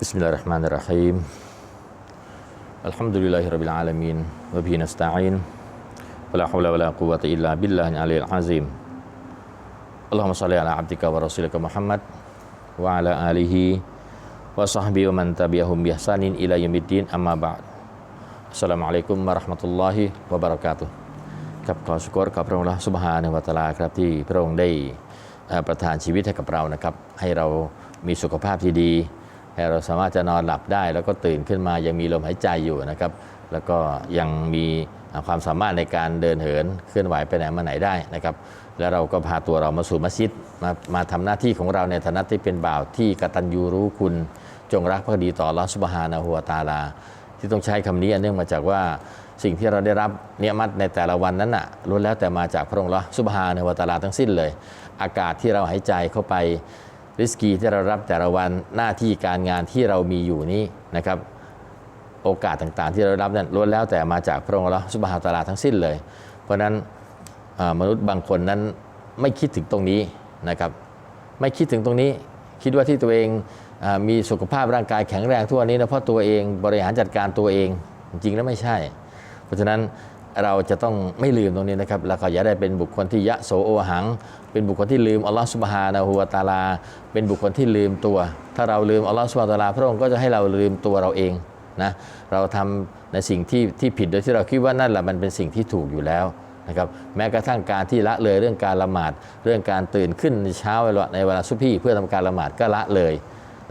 Bismillahirrahmanirrahim. Alhamdulillahirabbil alamin wa bihi nasta'in. Wala haula wala quwwata illa billahil aliyil azim. Allahumma shalli ala abdika wa rasulika Muhammad wa ala alihi wa sahbihi wa man tabi'ahum bi ihsanin ila yaumiddin amma ba'd. Assalamualaikum warahmatullahi wabarakatuh. กับขอสกอร์กับพระองค์ละสุบฮาในวัตลาครับที่พระองค์ได้ประทานชีวิตให้กับเรานะครับ ให้เรามีสุขภาพที่ดี เราสามารถจะนอนหลับได้ แล้วก็ตื่นขึ้นมายังมีลมหายใจอยู่นะครับ แล้วก็ยังมีความสามารถในการเดินเหินเคลื่อนไหวไปไหนมาไหนได้นะครับ แล้วเราก็พาตัวเรามาสู่มัสยิดมามาทำหน้าที่ของเราในฐานะที่เป็นบ่าวที่กตัญญูรู้คุณ จงรักภักดีต่อลอสุบฮานะฮูวตาลา ที่ต้องใช้คำนี้เนื่องมาจากว่าสิ่งที่เราได้รับเนียมัตในแต่ละวันนั้นน่ะล้วนแล้วแต่มาจากพระองค์ละสุบฮานะฮูวตาลาทั้งสิ้นเลย อากาศที่เราหายใจเข้าไป ริสกีที่เรารับแต่ละวันหน้าที่การงานที่เรามีอยู่นี้นะครับ โอกาสต่างๆ ที่เรารับนั้นล้วนแล้วแต่มาจากพระองค์ละสุบฮาวตาลาทั้งสิ้นเลย เพราะฉะนั้นมนุษย์บางคนนั้นไม่คิดถึงตรงนี้นะครับ ไม่คิดถึงตรงนี้คิดว่าที่ตัวเองอมีสุขภาพร่างกายแข็งแรงทั่วนี้นะเพราะตัวเองบริหารจัดการตัวเองจริงแล้วไม่ใช่ เพราะฉะนั้น เราจะต้องไม่ลืมตรงนี้นะครับแล้วก็อย่าได้เป็นบุคคลที่ยะโสโอหัง เป็นบุคคลที่ลืมอัลลอฮฺสุบฮานะฮูวตาลา เป็นบุคคลที่ลืมตัว ถ้าเราลืมอัลลอฮฺสุบฮานะฮูวะตาลา พระองค์ก็จะให้เราลืมตัวเราเองนะเราทำในสิ่งที่ที่ผิดโดยที่เราคิดว่านั่นแหละมันเป็นสิ่งที่ถูกอยู่แล้วนะครับแม้กระทั่งการที่ละเลยเรื่องการละหมาดเรื่องการตื่นขึ้นในเช้าในเวลาสุพี่เพื่อทำการละหมาดก็ละเลย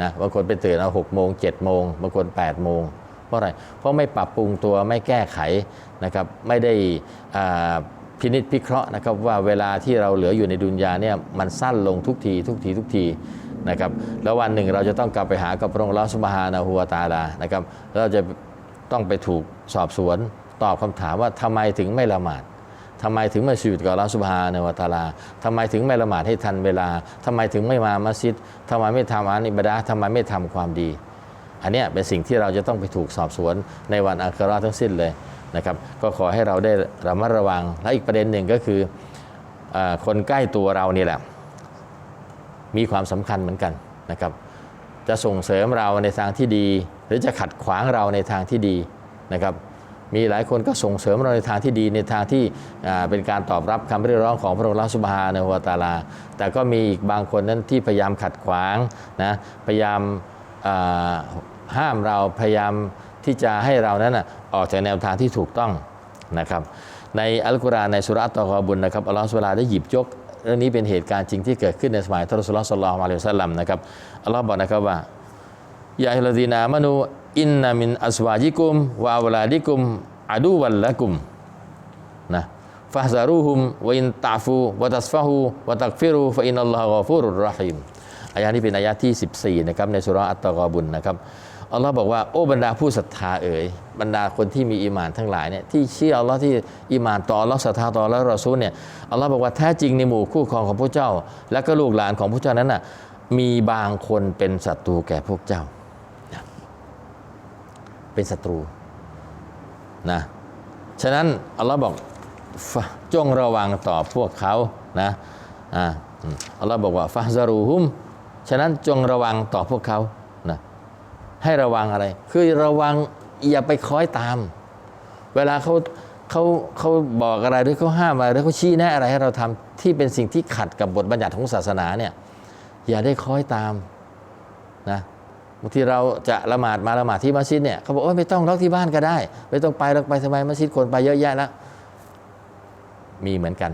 นะบางคนไปตื่นเอาหกโมงเจ็ดโมงบางคน8ปดโมง เพราะอะไร เพราะไม่ปรับปรุงตัวไม่แก้ไขนะครับไม่ได้พินิจพิเคราะห์นะครับว่าเวลาที่เราเหลืออยู่ในดุนยาเนี่ยมันสั้นลงทุกทีทุกทีทุกทีนะครับแล้ววันหนึ่งเราจะต้องกลับไปหากับพระองค์ลอสุบฮานะฮูวตาลานะครับเราจะต้องไปถูกสอบสวนตอบคำถามว่าทำไมถึงไม่ละหมาดทำไมถึงไม่สุดกับลอสุบฮานะฮูวตาลาทำไมถึงไม่ละหมาดให้ทันเวลาทำไมถึงไม่มามัสยิดทำไมไม่ทำอานิบดาทำไมไม่ทำความดี อันนี้เป็นสิ่งที่เราจะต้องไปถูกสอบสวนในวันอัคราทั้งสิ้นเลยนะครับ ก็ขอให้เราได้ระมัดระวัง และอีกประเด็นหนึ่งก็คืออคนใกล้ตัวเรานี่แหละ มีความสำคัญเหมือนกันนะครับ จะส่งเสริมเราในทางที่ดี หรือจะขัดขวางเราในทางที่ดีนะครับ มีหลายคนก็ส่งเสริมเราในทางที่ดีในทางที่เป็นการตอบรับคำเรียกร้องของพระองค์ลอสุบฮานะฮูวตาลา แต่ก็มีอีกบางคนนั้นที่พยายามขัดขวางนะพยายาม ห้ามเราพยายามที่จะให้เรานั้นออกจากแนวทางที่ถูกต้องนะครับในอัลกุรอานในสุราะห์ตอกอบุญนะครับอัลลอฮฺสุบฮานะฮูวะตะอาลาได้หยิบยกเรื่องนี้เป็นเหตุการณ์จริงที่เกิดขึ้นในสมัยทรสูลุลลอฮ์ศ็อลลัลลอฮุอะลัยซัลลัมนะครับอัลลอฮ์บอกนะครับว่ายาฮิลดีนามานูอินนามินอัสวาจิกุมวะอาวลาดิกุมอาดูวัลละกุมนะฟาฮซารูฮุมวอินตาฟูวะตัสฟะฮูวะตักฟิรูฟะอินนัลลอฮะกอฟูรุรราะฮีม อายะนี้เป็นอายะที่ 14นะครับในสุรอัตตะกอบุนนะครับอัลลอฮ์บอกว่าโอ้บรรดาผู้ศรัทธาเอ๋ยบรรดาคนที่มีอีมานทั้งหลายเนี่ยที่เชื่ออัลลอฮ์ที่อีมานต่ออัลลอฮ์ศรัทธาต่ออัลลอฮ์รอซูลเนี่ยอัลลอฮ์บอกว่าแท้จริงในหมู่คู่ครองของพวกเจ้า และก็ลูกหลานของพวกเจ้านั้นน่ะมีบางคนเป็นศัตรูแก่พวกเจ้า เป็นศัตรูนะฉะนั้นอัลลอฮ์บอกจงระวังต่อพวกเขานะอ่าอัลลอฮ์บอกว่าฟาซารูฮุม ฉะนั้นจงระวังต่อพวกเขานะให้ระวังอะไร คือระวังอย่าไปคล้อยตาม เวลาเขาเขาเขาบอกอะไรหรือเขาห้ามอะไรหรือเขาชี้แนะอะไรให้เราทำที่เป็นสิ่งที่ขัดกับบทบัญญัติของศาสนาเนี่ยอย่าได้คล้อยตามนะบางทีเราจะละหมาดมาละหมาดที่มัสยิดเนี่ยเขาบอกโอ้ยไม่ต้องล็อกที่บ้านก็ได้ ไม่ต้องไปล็อกไปทำไมมัสยิดคนไปเยอะแยะแล้วมีเหมือนกัน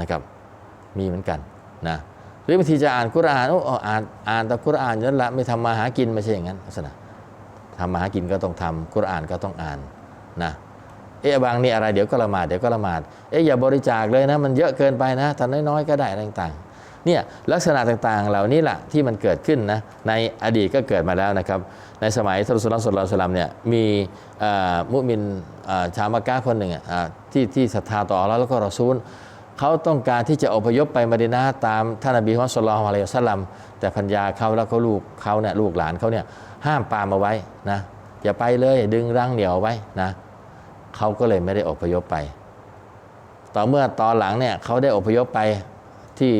นะครับ มีเหมือนกันนะ หรือบางทีจะอ่านกุรอานโอ้อ่านอ่านแต่กุรอานนั่นละไม่ทำมาหากินไม่ใช่อย่างนั้นลักษณะทำมาหากินก็ต้องทำกุรอานก็ต้องอ่านนะเอ๊ะบางนี่อะไรเดี๋ยวก็ละหมาดเดี๋ยวก็ละหมาดเอ๊ะอย่าบริจาคเลยนะ มันเยอะเกินไปนะทำน้อยๆก็ได้อะไรต่างๆเนี่ยลักษณะต่างๆ เหล่านี้แหละที่มันเกิดขึ้นนะในอดีตก็เกิดมาแล้วนะครับ ในสมัยท่านรสุลัยฮิวะซัลลัมเนี่ยมีมุมินเอ่อชาวมักกะคนหนึ่งอะที่ที่ศรัทธาต่ออัลลอฮ์แล้วก็รอซูล เขาต้องการที่จะอพยพไปมะดีนาตามท่านนบีมุฮัมมัดศ็อลลัลอฮุอะลัยฮิวะซัลลัมแต่พัญญาเขาแล้วก็ลูกเขาเนี่ยลูกหลานเขาเนี่ยห้ามปามเอาไว้นะอย่าไปเลยดึงรั้งเหนียวไว้นะเขาก็เลยไม่ได้อพยพไป ต่อเมื่อตอนหลังเนี่ยเขาได้อพยพไปที่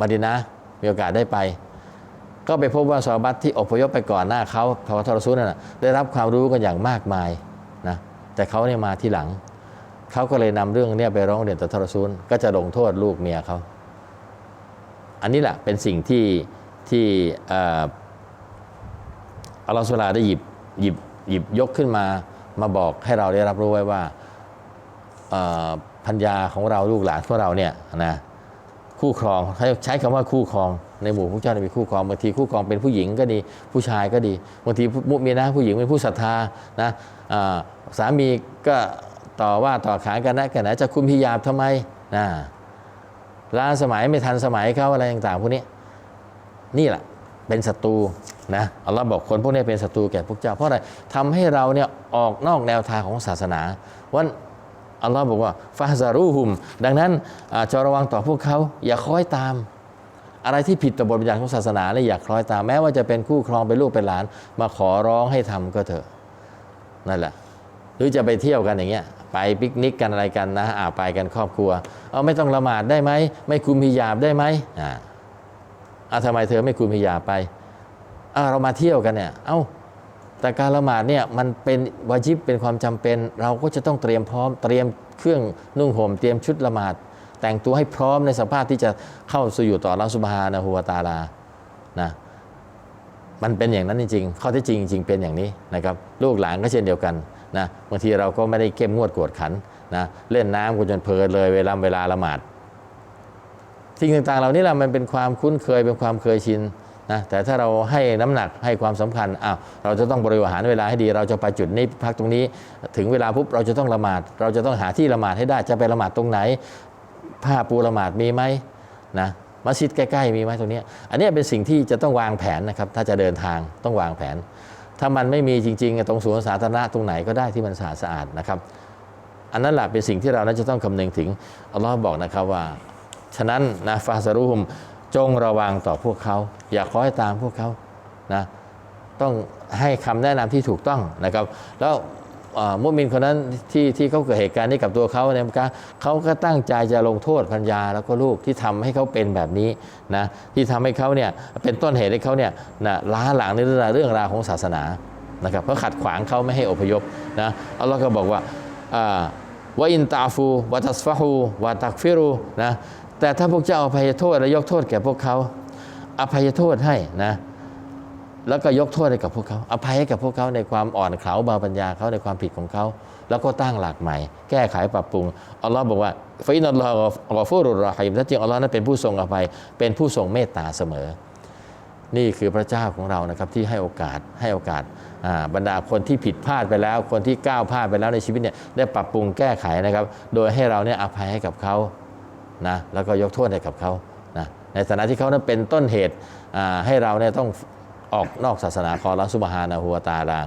มะดีนามีโอกาสได้ไป ก็ไปพบว่าซอฮาบัตที่อพยพไปก่อนหน้าเขาพอทรซูนั่นนะได้รับความรู้กันอย่างมากมายนะแต่เขาเนี่ยมาที่หลัง เขาก็เลยนำเรื่องเนี้ไปร้องเรียนต่อทรซูลก็จะลงโทษลูกเมียเขา อันนี้แหละเป็นสิ่งที่ที่อัลลอฮฺสุลาได้หยิบหยิบหยิบยกขึ้นมามาบอกให้เราได้รับรู้ไว้ว่าพัญญาของเราลูกหลานของเราเนี่ยนะคู่ครองใช้ใช้คำว่าคู่ครองในหมู่พวกเจ้ามีคู่ครองบางทีคู่ครองเป็นผู้หญิงก็ดี ผู้ชายก็ดีบางทีมุมีนะผู้หญิงเป็นผู้ศรัทธานะสามีก็ ต่อว่าต่อขานกันนะกันนะจะคุมพิยาบทำไมนะล้าสมัยไม่ทันสมัยเขาอะไรต่างๆพวกนี้นี่แหละเป็นศัตรูนะอัลลอฮ์บอกคนพวกนี้เป็นศัตรูแก่พวกเจ้าเพราะอะไรทำให้เราเนี่ยออกนอกแนวทางของศาสนาวันอัลลอฮ์บอกว่าฟาซารูฮุม ดังนั้นอาจจะระวังต่อพวกเขา อย่าคล้อยตาม อะไรที่ผิดต่อบทบัญญัติของศาสนาเนี่ยอย่าคล้อยตาม แม้ว่าจะเป็นคู่ครองเป็นลูกเป็นหลาน มาขอร้องให้ทำก็เถอะนั่นแหละ หรือจะไปเที่ยวกันอย่างเงี้ย ไปปิกนิกกันอะไรกันนะอ่าไปกันครอบครัวเอาไม่ต้องละหมาดได้ไหมไม่คุมพิยาบได้ไหมอ่าอ่าทำไมเธอไม่คุมพิยาบไปอ่าเรามาเที่ยวกันเนี่ยเอ้าแต่การละหมาดเนี่ยมันเป็นวาจิบเป็นความจำเป็น เราก็จะต้องเตรียมพร้อมเตรียมเครื่องนุ่งห่มเตรียมชุดละหมาด แต่งตัวให้พร้อมในสภาพที่จะเข้าสู่อยู่ต่อรัสุบฮานะฮูวตาลานะมันเป็นอย่างนั้นจริงๆข้อที่จริงจริงเป็นอย่างนี้นะครับ ลูกหลานก็เช่นเดียวกัน นะบางทีเราก็ไม่ได้เข้มงวดกวดขันนะเล่นน้ำกันจนเพลินเลยเวลาเวลาละหมาดสิ่งต่างๆ เหล่านี้แหละมันเป็นความคุ้นเคยเป็นความเคยชินนะแต่ถ้าเราให้น้ำหนักให้ความสำคัญอ้าวเราจะต้องบริหารเวลาให้ดี เราจะไปจุดนี้พักตรงนี้ ถึงเวลาปุ๊บเราจะต้องละหมาด เราจะต้องหาที่ละหมาดให้ได้จะไปละหมาดตรงไหน ผ้าปูละหมาดมีไหมนะมัสยิดใกล้ๆมีไหมตรงเนี้ยอันนี้เป็นสิ่งที่จะต้องวางแผนนะครับถ้าจะเดินทางต้องวางแผน ถ้ามันไม่มีจริงๆ ตรงสวนสาธารณะตรงไหนก็ได้ที่มันสะอาดสะอาดนะครับ อันนั้นแหละเป็นสิ่งที่เรานั้นจะต้องคำนึงถึงอัลลอฮ์บอกนะครับว่า ฉะนั้นนะฟาซารุฮุมจงระวังต่อพวกเขา อย่าคอยตามพวกเขานะต้องให้คำแนะนำที่ถูกต้องนะครับ แล้ว มุสลิมคนนั้นที่ที่เขาเกิดเหตุการณ์นี้กับตัวเขาเนี่ยครับเขาก็ตั้งใจจะลงโทษพัญญาแล้วก็ลูกที่ทำให้เขาเป็นแบบนี้นะที่ทำให้เขาเนี่ยเป็นต้นเหตุให้เขาเนี่ยนะล้าหลังในเรื่องราวเรื่องราวของศาสนานะครับเพราะขัดขวางเขาไม่ให้อพยพนะอัลลอฮ์ก็บอกว่าอ่าวะอินตาฟูวะตัสฟะฮูวะตักฟิรูนะแต่ถ้าพวกเจ้าอภัยโทษและยกโทษแก่พวกเขาอภัยโทษให้นะ แล้วก็ยกโทษให้กับพวกเขาอภัยให้กับพวกเขาในความอ่อนเขาเบาปัญญาเขาในความผิดของเขา แล้วก็ตั้งหลักใหม่ แก้ไขปรับปรุงอัลลอฮ์บอกว่าฟินัลลอฮ์กอฟูรุรอฮิมถ้าจริงอัลลอฮ์นั้นเป็นผู้ทรงอภัย เป็นผู้ทรงเมตตาเสมอ นี่คือพระเจ้าของเรานะครับที่ให้โอกาสให้โอกาสบรรดาคนที่ผิดพลาดไปแล้ว คนที่ก้าวพลาดไปแล้วในชีวิตเนี่ยได้ปรับปรุงแก้ไขนะครับ โดยให้เราเนี่ยอภัยให้กับเขานะแล้วก็ยกโทษให้กับเขานะในฐานะที่เขานั้นเป็นต้นเหตุให้เราเนี่ยต้อง ออกนอกศาสนาของอัลลอฮ์ซุบฮานะฮูวตาลา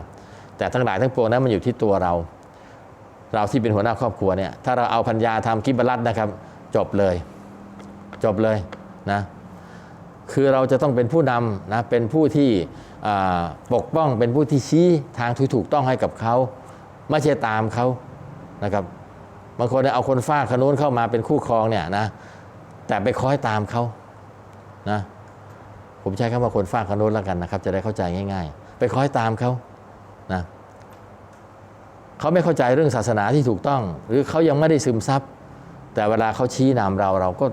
แต่ทั้งหลายทั้งปวงนั้นมันอยู่ที่ตัวเรา เราที่เป็นหัวหน้าครอบครัวเนี่ยถ้าเราเอาพัญญาทำกิบลัดนะครับ จบเลย จบเลยนะคือเราจะต้องเป็นผู้นำนะเป็นผู้ที่ปกป้องเป็นผู้ที่ชี้ทางที่ถูกต้องให้กับเขาไม่ใช่ตามเขานะครับบางคนเอาคนฝ้าขนุนเข้ามาเป็นคู่ครองเนี่ยนะแต่ไปคอยตามเขานะ ผมใช้คำว่าคนฝ้าขนุนแล้วกันนะครับ จะได้เข้าใจง่าย ๆ ไปคอยตามเขานะเขาไม่เข้าใจเรื่องศาสนาที่ถูกต้อง หรือเขายังไม่ได้ซึมซับแต่เวลาเขาชี้นำเราเราก็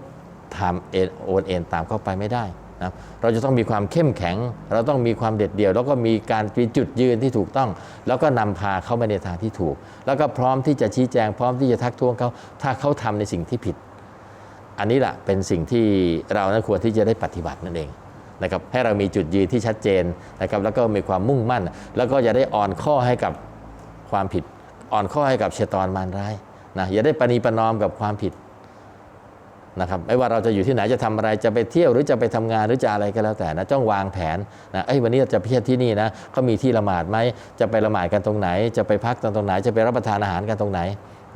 ทำเอ็นโอนเอ็นตามเข้าไปไม่ได้นะเราจะต้องมีความเข้มแข็ง เราต้องมีความเด็ดเดี่ยว แล้วก็มีการมีจุดยืนที่ถูกต้อง แล้วก็นำพาเขาไปในทางที่ถูก แล้วก็พร้อมที่จะชี้แจง พร้อมที่จะทักท้วงเขาถ้าเขาทำในสิ่งที่ผิด อันนี้แหละเป็นสิ่งที่เรานั้นควรที่จะได้ปฏิบัตินั่นเอง นะครับให้เรามีจุดยืนที่ชัดเจนนะครับแล้วก็มีความมุ่งมั่น แล้วก็อย่าได้อ่อนข้อให้กับความผิด อ่อนข้อให้กับเชตอนมารร้ายนะอย่าได้ปณีประนอมกับความผิดนะครับไม่ว่าเราจะอยู่ที่ไหนจะทำอะไรจะไปเที่ยวหรือจะไปทำงานหรือจะอะไรก็แล้วแต่นะต้องวางแผนนะเอ้ยวันนี้จะไปเที่ยวที่นี่นะเขามีที่ละหมาดไหมจะไปละหมาดกันตรงไหน จะไปพักกันตรงไหน จะไปรับประทานอาหารกันตรงไหน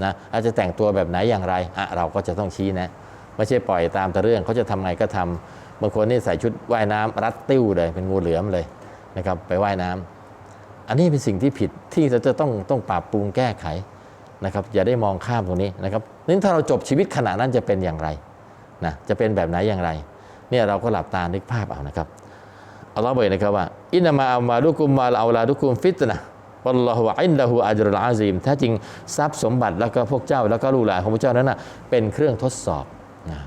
นะอาจจะแต่งตัวแบบไหนอย่างไรอะเราก็จะต้องชี้นะ ไม่ใช่ปล่อยตามแต่เรื่องเขาจะทำไงก็ทำ บางคนนี่ใส่ชุดว่ายน้ำรัดติ้วเลยเป็นงูเหลือมเลยนะครับไปว่ายน้ำอันนี้เป็นสิ่งที่ผิดที่เราจะต้องต้องปรับปรุงแก้ไขนะครับอย่าได้มองข้ามตรงนี้นะครับนี่ถ้าเราจบชีวิตขณะนั้นจะเป็นอย่างไรนะจะเป็นแบบไหนอย่างไรเนี่ยเราก็หลับตานึกภาพเอานะครับอัลลอฮ์บอกนะครับว่าอินนามาอัมาลุกุมวาลาอลาดุกุมฟิตนะวัลลอฮุอินดะฮูอัจรุลอาซีมแท้จริงทรัพย์สมบัติแล้วก็พวกเจ้าแล้วก็ลูกหลานของพวกเจ้านั้นนะเป็นเครื่องทดสอบนะ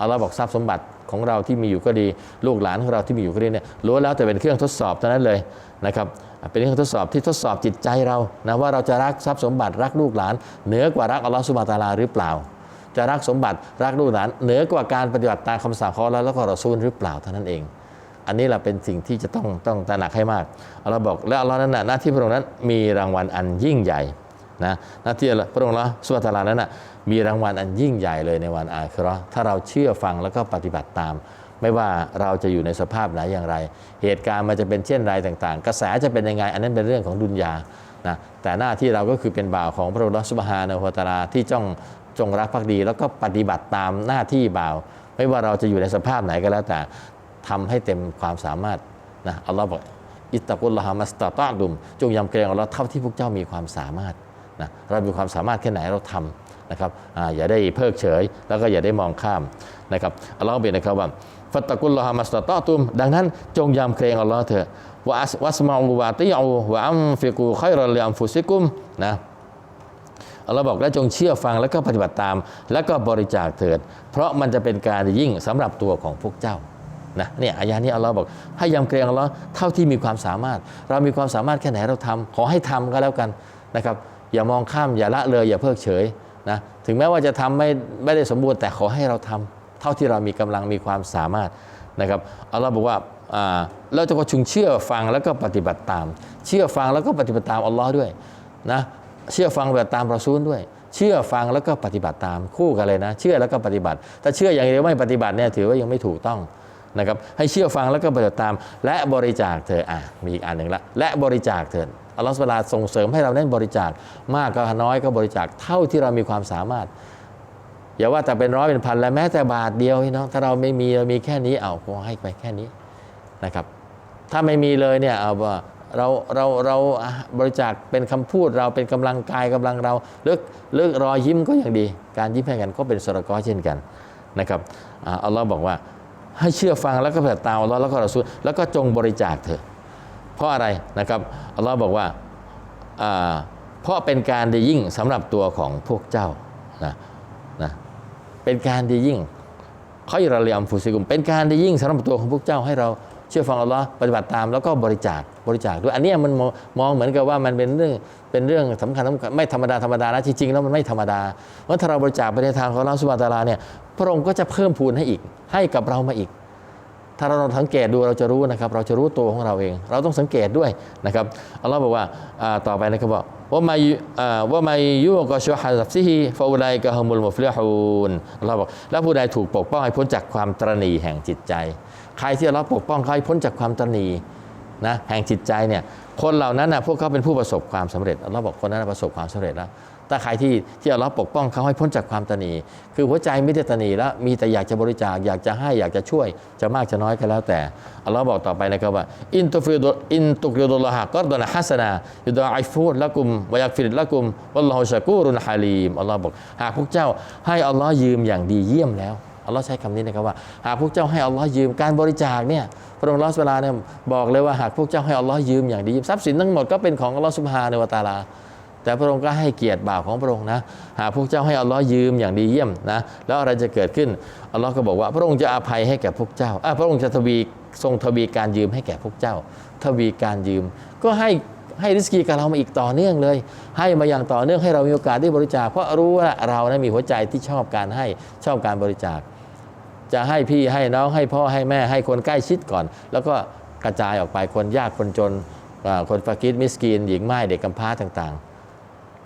อัลลอฮ์บอกทรัพย์สมบัติ ของเราที่มีอยู่ก็ดี ลูกหลานของเราที่มีอยู่ก็ดีเนี่ยล้วนแล้วแต่เป็นเครื่องทดสอบเท่านั้นเลยนะครับเป็นเครื่องทดสอบที่ทดสอบจิตใจเรานะว่าเราจะรักทรัพย์สมบัติรักลูกหลาน เหนือกว่ารักอัลลอฮ์สุบฮานะตาลาหรือเปล่า จะรักสมบัติรักลูกหลาน เหนือกว่าการปฏิบัติตามคำสั่งของอัลลอฮ์แล้วก็รอซูลหรือเปล่าเท่านั้นเอง อันนี้แหละเป็นสิ่งที่จะต้องต้องตระหนักให้มากอัลลอฮ์บอกและอัลลอฮ์นั้นหน้าที่พระองค์นั้นมีรางวัลอันยิ่งใหญ่ นะหน้าที่พระองค์ละสุบตาลานั้นนะมีรางวัลอันยิ่งใหญ่เลยในวันอาคิเราะถ้าเราเชื่อฟังแล้วก็ปฏิบัติตาม ไม่ว่าเราจะอยู่ในสภาพไหนอย่างไร เหตุการณ์มันจะเป็นเช่นไรต่างๆ กระแสจะเป็นยังไง อันนั้นเป็นเรื่องของดุนยานะแต่หน้าที่เราก็คือเป็นบ่าวของพระองค์สุบฮานะฮูวตาลาที่จ้องจงรักภักดี แล้วก็ปฏิบัติตามหน้าที่บ่าว ไม่ว่าเราจะอยู่ในสภาพไหนก็แล้วแต่ทำให้เต็มความสามารถนะอัลลอฮ์บอกอิตตะกุลละฮามัสตาตาดุม จงยำเกรงอัลลอฮ์เท่าที่พวกเจ้ามีความสามารถ นะเรามีความสามารถแค่ไหนเราทำนะครับออย่าได้เพิกเฉย แล้วก็อย่าได้มองข้ามนะครับอัลลอฮ์บอกนะครับว่าฟัตตะกุลละฮามัสตตาตุม ดังนั้นจงยำเกรงอัลลอฮ์เถอะวะอัสวัสมาอูวะติอูวะอัมฟิกูไครอลิอัมฟุซิกุมนะอัลลอฮ์บอกและจงเชื่อฟังแล้วก็ปฏิบัติตาม แล้วก็บริจาคเถิด เพราะมันจะเป็นการยิ่งสำหรับตัวของพวกเจ้านะเนี่ยอายานี้อัลลอฮ์บอกให้ยำเกรงอัลลอฮ์เท่าที่มีความสามารถ เรามีความสามารถแค่ไหนเราทำขอให้ทำก็แล้วกันนะครับ อย่ามองข้ามอย่าละเลยอย่าเพิกเฉยนะถึงแม้ว่าจะทำไม่ไม่ได้สมบูรณ์แต่ขอให้เราทำเท่าที่เรามีกำลังมีความสามารถนะครับอัลลอฮ์บอกว่าเราจะก็ชุงเชื่อฟังแล้วก็ปฏิบัติตาม เชื่อฟังแล้วก็ปฏิบัติตามอัลลอฮ์ด้วยนะเชื่อฟังแบบตามปรอซูลด้วย เชื่อฟังแล้วก็ปฏิบัติตามคู่กันเลยนะ เชื่อแล้วก็ปฏิบัติ ถ้าเชื่ออย่างเดียวไม่ปฏิบัติเนี่ยถือว่ายังไม่ถูกต้องนะครับให้เชื่อฟังแล้วก็ปฏิบัติตาม และบริจาคเธออะมีอีกอันหนึ่งละและบริจาคเถิด อัลลอฮฺสุบฮานะฮูวะตะอาลาส่งเสริมให้เราเน้นบริจาค มากก็น้อยก็บริจาคเท่าที่เรามีความสามารถ อย่าว่าแต่เป็นร้อยเป็นพันแล้วแม้แต่บาทเดียวพี่น้องถ้าเราไม่มีเรามีแค่นี้เอาก็ให้ไปแค่นี้นะครับ ถ้าไม่มีเลยเนี่ยเอาว่าเราเราเราบริจาคเป็นคำพูดเราเป็นกำลังกายกำลังเราเลิกเลิกรอยยิ้มก็ยังดี การยิ้มให้กันก็เป็นสระกอเช่นกันนะครับอัลลอฮ์บอกว่าให้เชื่อฟังแล้วก็ปฏิบัติตามอัลลอฮ์แล้วก็รอซูลแล้วก็จงบริจาคเถอะ เพราะอะไรนะครับอัลลอฮ์บอกว่าเพราะเป็นการดียิ่งสำหรับตัวของพวกเจ้านะนะเป็นการดียิ่งเขาอยระเลียมฟุซิกุม เป็นการดียิ่งสำหรับตัวของพวกเจ้าให้เราเชื่อฟังอัลลอฮ์ปฏิบัติตามแล้วก็บริจาคบริจาคด้วยอันนี้มันมองเหมือนกับว่ามันเป็นเรื่องเป็นเรื่องสำคัญสำคัญไม่ธรรมดาธรรมดานะจริงๆแล้วมันไม่ธรรมดาเพราะถ้าเราบริจาคไปในทางของอัลลอฮ์สุบฮานะตาลาเนี่ยพระองค์ก็จะเพิ่มพูนให้อีกให้กับเรามาอีก ถ้าเราลองสังเกตดูเราจะรู้นะครับ เราจะรู้ตัวของเราเอง เราต้องสังเกตด้วยนะครับอัลลอฮ์บอกว่าต่อไปนะครับบอกว่ามาว่ามายุกอชุฮัซับซิฮีฟาอุไลกะฮมุลมุฟลิฮูนอัลลอฮ์บอกแล้วผู้ใดถูกปกป้องให้พ้นจากความตรณีแห่งจิตใจ ใครที่อัลลอฮ์ปกป้องเขาให้พ้นจากความตรณีนะแห่งจิตใจเนี่ยคนเหล่านั้นนะพวกเขาเป็นผู้ประสบความสำเร็จอัลลอฮ์บอกคนนั้นประสบความสำเร็จแล้ว ถ้าใครที่ที่อัลลอปกป้องเขาให้พ้นจากความตรณีคือหัวใจไม่ได้ตรณีแล้วมีแต่อยากจะบริจาคอยากจะให้อยากจะช่วยจะมากจะน้อยก็แล้วแต่อัลลอฮ์บอกต่อไปนะครับว่าอินตุฟิดอินตุกริดุลลอฮะก็ดนะฮัสนายุดาอิฟูดละกุมวยักฟิดละกุมวัลลอฮุชะกูรุนฮาลีมอัลลอฮ์บอกหากพวกเจ้าให้อัลลอฮ์ยืมอย่างดีเยี่ยมแล้วอัลลอฮ์ใช้คำนี้นะครับว่าหากพวกเจ้าให้อัลลอฮ์ยืมการบริจาคเนี่ยพระองค์ลอสเวลาเนี่ยบอกเลยว่าหากพวกเจ้าให้อัลลอฮ์ยืมอย่างดีทรัพย์สินทั้งหมดก็เป็นของอัลลอฮ์สุบฮานวตาลา แต่พระองค์ก็ให้เกียรติบ่าวของพระองค์นะหากพวกเจ้าให้อัลลอฮ์ยืมอย่างดีเยี่ยมนะแล้วอะไรจะเกิดขึ้นอัลลอฮ์ก็บอกว่า พระองค์จะอภัยให้แก่พวกเจ้าพระองค์จะทวีทรงทวีการยืมให้แก่พวกเจ้า ทวีการยืม ก็ให้ให้ริสกีกับเรามาอีกต่อเนื่องเลย ให้มาอย่างต่อเนื่องให้เรามีโอกาสได้บริจาคเพราะรู้ว่าเรานะมีหัวใจที่ชอบการให้ชอบการบริจาค จะให้พี่ให้น้องให้พ่อให้แม่ให้คนใกล้ชิดก่อน แล้วก็กระจายออกไปคนยากคนจนคนฟากิรมิสกีนหญิงไม้เด็กกำพร้าต่างๆ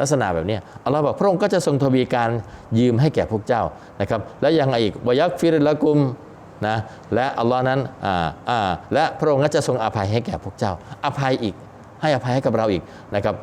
ลักษณะแบบนี้อัลลอฮ์บอกพระองค์ก็จะทรงทวีการยืมให้แก่พวกเจ้านะครับ และยังไงอีกวยักฟิรละกุมนะและอัลลอฮ์นั้นอ่าอ่าและพระองค์ก็จะทรงอภัยให้แก่พวกเจ้า อภัยอีกให้อภัยให้กับเราอีกนะครับ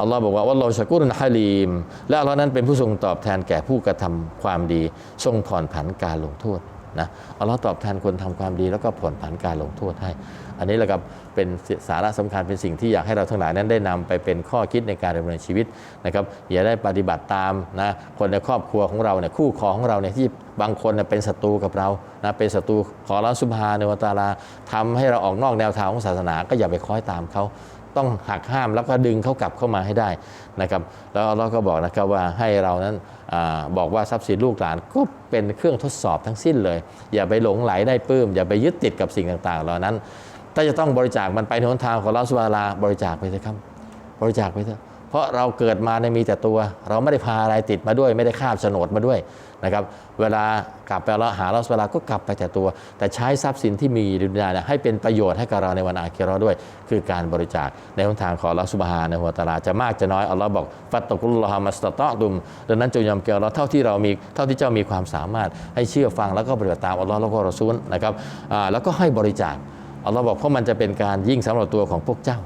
อัลลอฮ์บอกว่าวัลลอฮุชะกุรุนฮาลีม และอัลลอฮ์นั้นเป็นผู้ทรงตอบแทนแก่ผู้กระทำความดี ทรงผ่อนผันการลงโทษ นะอัลลอฮ์ตอบแทนคนทำความดีแล้วก็ผ่อนผันการลงโทษให้ อันนี้แหละครับเป็นสาระสำคัญเป็นสิ่งที่อยากให้เราทั้งหลายนั้นได้นำไปเป็นข้อคิดในการดำเนินชีวิตนะครับอย่าได้ปฏิบัติตามนะคนในครอบครัวของเราเนี่ยคู่ครองของเราเนี่ยที่บางคนเนเป็นศัตรูกับเรานะเป็นศัตรูขอร้อนสุภาในวตาลาทำให้เราออกนอกแนวทางของศาสนา ก็อย่าไปคล้อยตามเขา ต้องหักห้ามแล้วก็ดึงเขากลับเข้ามาให้ได้นะครับแล้วเราก็บอกนะครับว่าให้เรานั้นอบอกว่าทรัพย์สินลูกหลานก็เป็นเครื่องทดสอบทั้งสิ้นเลย อย่าไปหลงไหลได้ปลื้ม อย่าไปยึดติดกับสิ่งต่างๆ เหล่านั้น ถ้าจะต้องบริจาคมันไปในหนทางของเราสุบาลาบริจาคไปเถอะครับ บริจาคไปเถอะเพราะเราเกิดมาในมีแต่ตัว เราไม่ได้พาอะไรติดมาด้วย ไม่ได้คาบโฉนดมาด้วย นะครับเวลากลับไปแล้วหาเราสุบาลาก็กลับไปแต่ตัว แต่ใช้ทรัพย์สินที่มีดุนยาเนี่ยให้เป็นประโยชน์ให้กับเราในวันอาคิราะห์ด้วย คือการบริจาคในหนทางของเราสุบฮานะฮูวตาลาจะมากจะน้อยอัลลอฮ์บอกฟัตตกุลลอฮามัสตะตอตุมดังนั้นจงยอมเกลียวเราเท่าที่เรามีเท่าที่เจ้ามีความสามารถให้เชื่อฟังแล้วก็ปฏิบัติตามอัลลอฮ์แล้วก็รอซูลนะครับแล้วก็ให้บริจาคอัลลอฮ์บอกเพราะมันจะเป็นการยิ่งสำหรับตัวของพวกเจ้า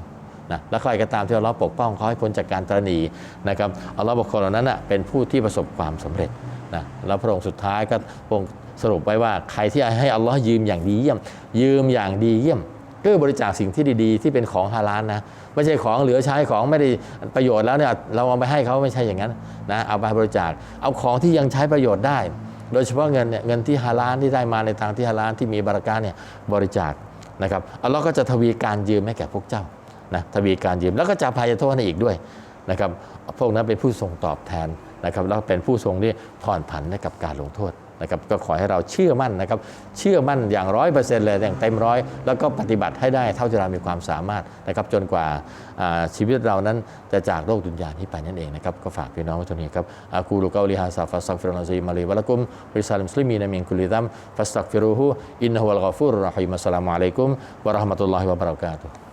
นะและใครก็ตามที่อัลลอฮ์ปกป้องเขาให้พ้นจากการตระหนีนะครับอัลลอฮ์บอกคนเหล่านั้นนะเป็นผู้ที่ประสบความสำเร็จ นะแล้วพระองค์สุดท้ายก็พระองค์สรุปไว้ว่าใครที่ให้อัลลอฮ์ยืมอย่างดีเยี่ยม ยืมอย่างดีเยี่ยมก็บริจาคสิ่งที่ดีๆ ที่เป็นของฮาลาลนะไม่ใช่ของเหลือใช้ของไม่ได้ประโยชน์แล้วเนี่ยเราเอาไปให้เขาไม่ใช่อย่างนั้นนะเอาไปบริจาคเอาของที่ยังใช้ประโยชน์ได้ โดยเฉพาะเงินเนี่ยเงินที่ฮาลาลที่ได้มาในทางที่ฮาลาลที่มีบารัการเนี่ยบริจาคนะครับอัลลอฮ์ก็จะทวีการยืมให้แก่พวกเจ้านะทวีการยืมแล้วก็จะอภัยโทษให้อีกด้วย นะครับพวกนั้นเป็นผู้ทรงตอบแทนนะครับแล้วเป็นผู้ทรงที่ผ่อนผันให้กับการลงโทษนะครับก็ขอให้เราเชื่อมั่นนะครับเชื่อมั่นอย่างร้อยเปอร์เซ็นต์เลยอย่างเต็มร้อยแล้วก็ปฏิบัติให้ได้เท่าที่เรามีความสามารถนะครับจนกว่าชีวิตเรานั้นจะจากโลกดุนยานี้ไปนั่นเองนะครับก็ฝากพี่น้องไว้ตรงนี้ครับอากูลูกาลิฮาซาฟัสตักฟิรุลซีมาลีวะละกุมริซาลิมสลิมีนมินกุลิดัมฟัสตักฟิรุฮูอินนะฮุวัลกอฟูรุรราะฮีมัสสลามุอะลัยกุมวะราะห์มะตุลลอฮิวะบะเราะกาตุฮ์